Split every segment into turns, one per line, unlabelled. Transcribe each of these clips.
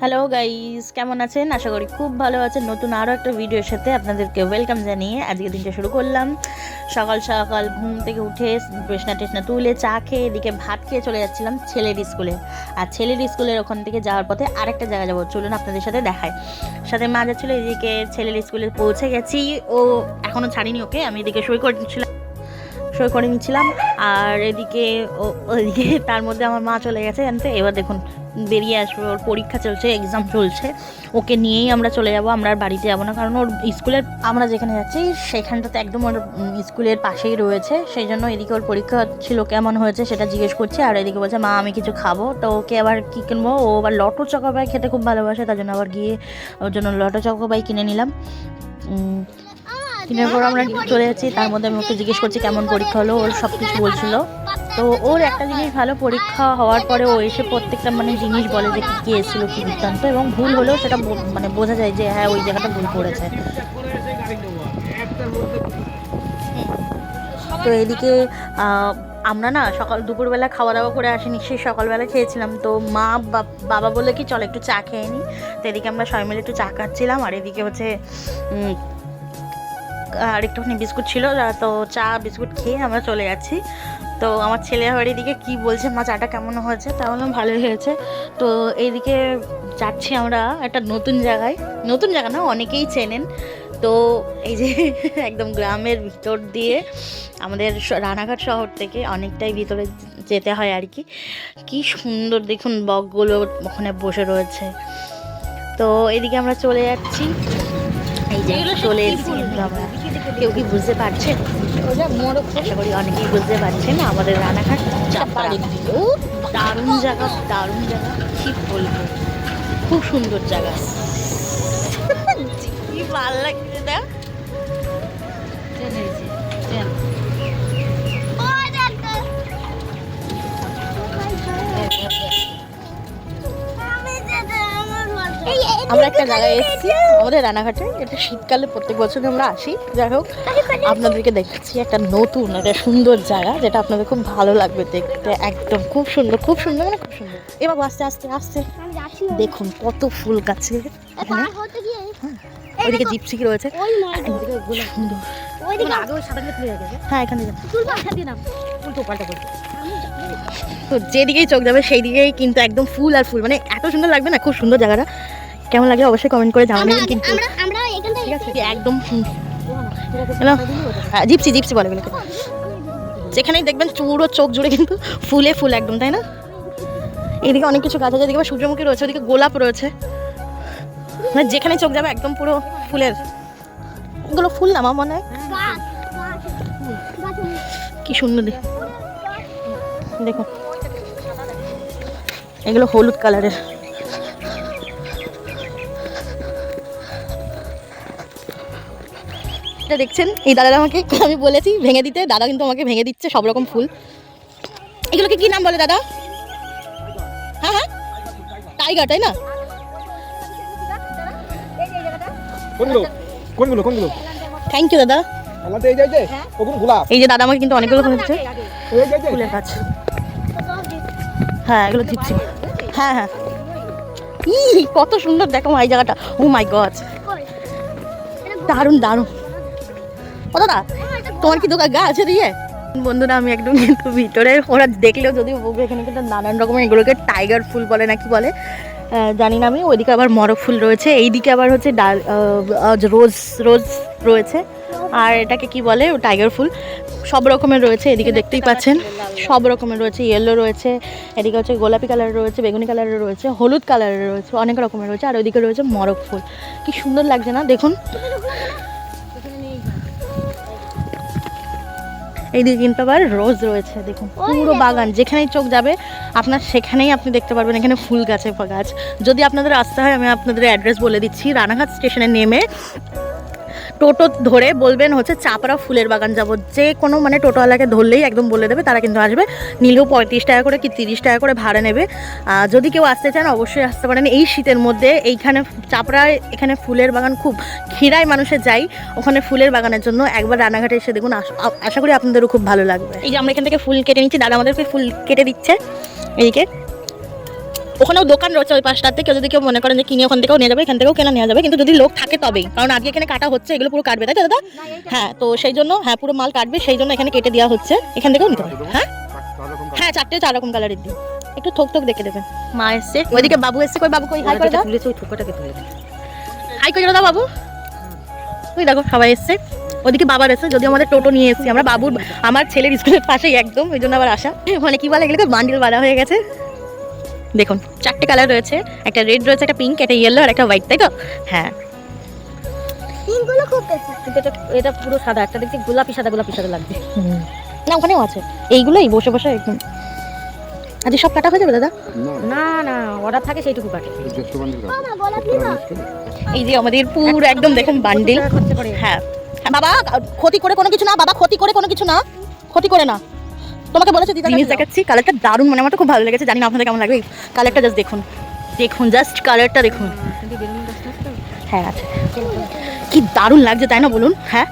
Hello guys কেমন আছেন? আশা করি খুব ভালো আছেন। নতুন আরও একটা ভিডিওর সাথে আপনাদেরকে ওয়েলকাম জানিয়ে আজকে দিনটা শুরু করলাম। সকাল সকাল ঘুম থেকে উঠে বেসনা টেসনা তুলে চা খেয়ে এদিকে ভাত খেয়ে চলে যাচ্ছিলাম ছেলের স্কুলে আর ছেলের স্কুলের ওখান থেকে যাওয়ার পথে আরেকটা জায়গা যাব। চলুন আপনাদের সাথে দেখায় সাথে মা যাচ্ছিল, এদিকে ছেলের স্কুলে পৌঁছে গেছি। ও এখনও ছাড়িনি ওকে, আমি এদিকে সই করে নিচ্ছিলাম সই করে নিচ্ছিলাম। আর এদিকে ও ওইদিকে তার মধ্যে আমার মা চলে গেছে, জানতে? এবার দেখুন বেরিয়ে আসবে, ওর পরীক্ষা চলছে এক্সাম চলছে। ওকে নিয়েই আমরা চলে যাব, আমরা আর বাড়িতে যাব না, কারণ ওর স্কুলের, আমরা যেখানে যাচ্ছি, সেখানটাতে একদম ওর স্কুলের পাশেই রয়েছে। সেই জন্য এদিকে ওর পরীক্ষা ছিল কেমন হয়েছে সেটা জিজ্ঞেস করছি, আর এদিকে বলছে, মা, আমি কিছু খাব। তো ওকে আবার কী কিনবো? ও আবার লটো চকোবাই খেতে খুব ভালোবাসে, তার জন্য আবার গিয়ে ওর জন্য লটো চকোবাই কিনে নিলাম। কিনার পর আমরা চলে যাচ্ছি, তার মধ্যে আমি ওকে জিজ্ঞেস করছি, কেমন পরীক্ষা হলো? ওর সব কিছু বলছিল। তো ওর একটা জিনিস ভালো পরীক্ষা হওয়ার পরে ও এসে প্রত্যেকটা মানে জিনিস বলে যে কী কী এসেছিল কী বৃত্তান্ত এবং ভুল হলেও সেটা মানে বোঝা যায় যে হ্যাঁ ওই জায়গাটা ভুল করেছে। তো এদিকে আমরা না সকাল দুপুরবেলা খাওয়া দাওয়া করে আসিনি সেই সকালবেলা খেয়েছিলাম। তো মা বাবা বলে কি, চল একটু চা খেয়ে নিই তো এদিকে আমরা সবাই মিলে একটু চা খাচ্ছিলাম, আর এদিকে হচ্ছে আর একটুখানি বিস্কুট ছিল, তো চা, বিস্কুট খেয়ে আমরা চলে যাচ্ছি। তো আমার ছেলে আবার এদিকে কি বলছে, মা চাটা কেমন হয়েছে? তা বললাম, ভালোই হয়েছে। তো এইদিকে যাচ্ছি আমরা একটা নতুন জায়গায়। নতুন জায়গা না, অনেকেই চেনেন। তো এই যে একদম গ্রামের ভিতর দিয়ে আমাদের রানাঘাট শহর থেকে অনেকটাই ভিতরে যেতে হয় আর কি। কি সুন্দর, দেখুন বকগুলো ওখানে বসে রয়েছে। তো এদিকে আমরা চলে যাচ্ছি। এই যে চলে এসেছি। আমরা কেউ কি বুঝতে পারছেন আশা করি অনেকেই বুঝতে পারছেন আমাদের রানাঘাট চাপাড়া। দারুণ জায়গা। দারুণ জায়গা কি বলব? খুব সুন্দর জায়গা। কি ভালো আমরা একটা জায়গায় এসেছি আমাদের রানাঘাটে। এটা শীতকালে প্রত্যেক বছর আমরা আসি। যাই হোক আপনাদেরকে দেখাচ্ছি একটা নতুন একটা সুন্দর জায়গা যেটা আপনাদের খুব ভালো লাগবে দেখতে। একদম খুব সুন্দর খুব সুন্দর মানে খুব সুন্দর। এবার আস্তে আস্তে আস্তে। দেখুন কত ফুল গাছে। ওইদিকে জিপসি রয়েছে? হ্যাঁ এখান থেকে তো যেদিকেই চোখ যাবে সেই দিকেই কিন্তু একদম ফুল আর ফুল। মানে এত সুন্দর লাগবে না? খুব সুন্দর জায়গাটা। কেমন লাগে অবশ্যই কমেন্ট করে জানাবেন কিন্তু ঠিক আছে একদম হ্যালো হ্যাঁ জিপসি জিপসি বলে এগুলোকে। যেখানেই দেখবেন পুরো চোখ জুড়ে কিন্তু ফুলে ফুল একদম তাই না? এদিকে অনেক কিছু গাছ আছে এদিকে সূর্যমুখী রয়েছে ওদিকে গোলাপ রয়েছে। মানে যেখানে চোখ যাবে একদম পুরো ফুলের। এগুলো ফুল না আমার মনে হয় কি সুন্দর দেখ। দেখুন এগুলো হলুদ কালারের। এটা দেখছেন? এই দাদাটা আমাকে আমি বলেছি ভেঙে দিতে। দাদা কিন্তু আমাকে ভেঙে দিচ্ছে সব রকম ফুল। এগুলোকে কি নাম বলে দাদা? হ্যাঁ হ্যাঁ। টাইগার তাই না?
কোনগুলো? কোনগুলো কোনগুলো?
থ্যাংক ইউ দাদা।
আমাদের এই যাইছে ওগুলো গোলাপ।
এই যে দাদা আমাকে কিন্তু অনেকগুলো দিচ্ছে। ফুলের গাছ। হ্যাঁ এগুলো দিচ্ছি। হ্যাঁ হ্যাঁ। ই কত সুন্দর। দেখো এই জায়গাটা। ও মাই গড দারুণ দারুণ। তোমার কি দোকান গা আছে দিয়ে? বন্ধুরা, আমি একদম কিন্তু ভিতরে, ওরা দেখলেও যদি এখানে কিন্তু নানান রকমের এগুলোকে টাইগার ফুল বলে না কি বলে জানি না আমি। ওইদিকে আবার মরক ফুল রয়েছে, এইদিকে আবার হচ্ছে ডাল রোজ রোজ রয়েছে। আর এটাকে কি বলে? টাইগার ফুল। সব রকমের রয়েছে, এদিকে দেখতেই পাচ্ছেন। সব রকমের রয়েছে ইয়েলো রয়েছে, এদিকে হচ্ছে গোলাপি কালারের রয়েছে, বেগুনি কালারের রয়েছে, হলুদ কালারের রয়েছে, অনেক রকমের রয়েছে। আর ওইদিকে রয়েছে মরক ফুল। কি সুন্দর লাগছে না? দেখুন। এইদিকে কিন্তু আবার রোজ রয়েছে দেখুন পুরো বাগান যেখানেই চোখ যাবে আপনার সেখানেই আপনি দেখতে পারবেন এখানে ফুল গাছে গাছ। যদি আপনাদের আসতে হয় আমি আপনাদের অ্যাড্রেস বলে দিচ্ছি রানাঘাট স্টেশনে নেমে টোটো ধরে বলবেন হচ্ছে চাপড়া ফুলের বাগান যাব। যে কোনো মানে টোটোওয়ালাকে ধরলেই একদম বলে দেবে, তারা কিন্তু আসবে। নিলেও পঁয়ত্রিশ টাকা করে কি তিরিশ টাকা করে ভাড়া নেবে। যদি কেউ আসতে চান অবশ্যই আসতে পারেন এই শীতের মধ্যে। এইখানে চাপড়ায় এখানে ফুলের বাগান খুব ক্ষীরায় মানুষের যাই। ওখানে ফুলের বাগানের জন্য একবার রানাঘাটে এসে দেখুন, আশ- করি আপনাদেরও খুব ভালো লাগবে। এই যে আমরা এখান থেকে ফুল কেটে নিচ্ছি, দাদা আমাদেরকে ফুল কেটে দিচ্ছে। এইদিকে ওখানেও দোকান রয়েছে ওই পাশটাতে কেউ যদি কেউ মনে করেন যে কিনে ওখান থেকেও নিয়ে যাবে এখান থেকেও কেনা নেওয়া যাবে কিন্তু যদি লোক থাকে তবেই কারণ আজকে এখানে কাটা হচ্ছে এগুলো পুরো কাটবে তাই তো দাদা? হ্যাঁ তো সেই জন্য হ্যাঁ পুরো মাল কাটবে সেই জন্য এখানে কেটে দেওয়া হচ্ছে এখান থেকেও নিতে পারবে হ্যাঁ? হ্যাঁ চারটে চার রকম কালারের দিন একটু থোক থোক দেখে দেবেন। মা এসছে ওইদিকে বাবু এসছে কই বাবু কই হাই করে দাও।
তুলেছে ওই ঠোকাটাকে তুলে দে।
হাই করে দাও বাবু। ওই দেখো সবাই এসছে। ওদিকে বাবার এসছে যদি আমাদের টোটো নিয়ে এসেছি আমরা বাবুর আমার ছেলের স্কুলের পাশেই একদম ওই জন্য আবার আসা। মানে কি বলে এগুলোকে? বান্ডিল বাঁধা হয়ে গেছে। দেখুন চারটে কালার রয়েছে একটা রেড রয়েছে একটা পিঙ্ক একটা ইয়েলো আর একটা হোয়াইট তাই তো? হ্যাঁ।
পিঙ্কগুলো খুব
কিন্তু এটা এটা পুরো সাদা একটা দেখছি গোলাপি সাদা গোলাপি সাদা লাগছে।
না ওখানেও আছে। এইগুলোই বসে বসে একদম। আজকে সব কাটা হয়ে যাবে দাদা?
না। না অর্ডার থাকে সেইটুকু কাটে।
মামা গোলাপি না
এই যে আমাদের পুরো একদম দেখুন বান্ডিল। হ্যাঁ। হ্যাঁ, বাবা ক্ষতি করে কোনো কিছু না বাবা ক্ষতি করে কোনো কিছু না। ক্ষতি করে না। তোমাকে বলেছে দিদা জিনিস দেখাচ্ছি কালারটা দারুণ মানে আমার তো খুব ভালো লেগেছে জানি না আপনাদের কেমন লাগবে। কালারটা জাস্ট দেখুন দেখুন জাস্ট কালারটা দেখুন। হ্যাঁ আছে। কি দারুণ লাগছে তাই না বলুন? হ্যাঁ?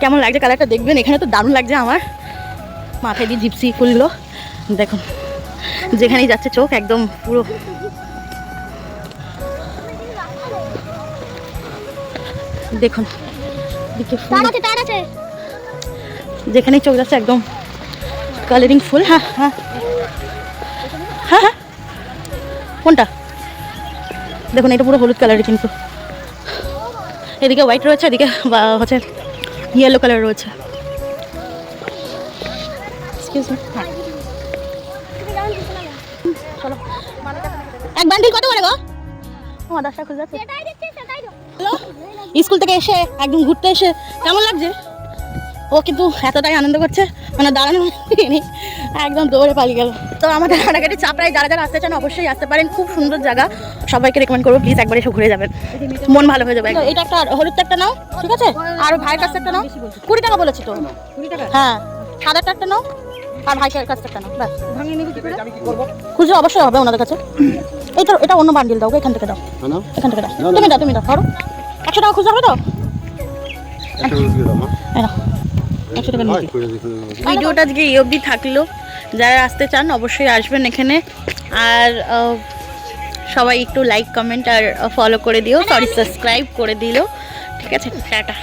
কেমন লাগছে কালারটা দেখবেন? এখানে তো দারুণ লাগছে আমার। মাথায় দিয়ে জিপসি ফুলগুলো দেখুন। যেখানেই যাচ্ছে চোখ একদম পুরো। দেখুন যেখানেই চোখ যাচ্ছে একদম কালারিং ফুল? হ্যাঁ হ্যাঁ। হ্যাঁ হ্যাঁ। কোনটা? দেখুন এটা পুরো হলুদ কালারের কিন্তু। এদিকে হোয়াইট রয়েছে এদিকে হচ্ছে ইয়েলো কালার রয়েছে। হ্যাঁ। এক বান্ডিল কত করে গো? খুঁজে স্কুল থেকে এসে একদম ঘুরতে এসে কেমন লাগছে? ও কিন্তু এতটাই আনন্দ করছে মানে দাঁড়ানো নেই একদম দৌড়ে পালিয়ে গেল। তো আমাদের রানাঘাটের চাপড়ায় যারা যারা আসতে চান অবশ্যই আসতে পারেন খুব সুন্দর জায়গা সবাইকে রেকমেন্ড করব প্লিজ একবার এসে ঘুরে যাবেন। মন ভালো হয়ে যাবে এটা একটা হলুদটা একটা নাও ঠিক আছে? আর ভাইয়ের কাছে একটা নাও। কুড়ি টাকা বলেছি তো।
কুড়ি টাকা?
হ্যাঁ সাদাটা একটা নাও আর ভাইয়ের কাছে একটা নাও ব্যাস। খুঁজে অবশ্যই হবে ওনাদের কাছে। এটা এটা অন্য বান্ডিল দাও এখান থেকে দাও। এখান থেকে দাও। তুমি দাও তুমি দাও ধরো। একশো টাকা খুঁজে হবে তো? এই নাও, একশো টাকা ভিডিওটা আজকে এই অবধি থাকল। যারা আসতে চান অবশ্যই আসবেন এখানে। আর আহ, সবাই একটু লাইক কমেন্ট আর ফলো করে দিও। সরি সাবস্ক্রাইব করে দিল। ঠিক আছে টাটা।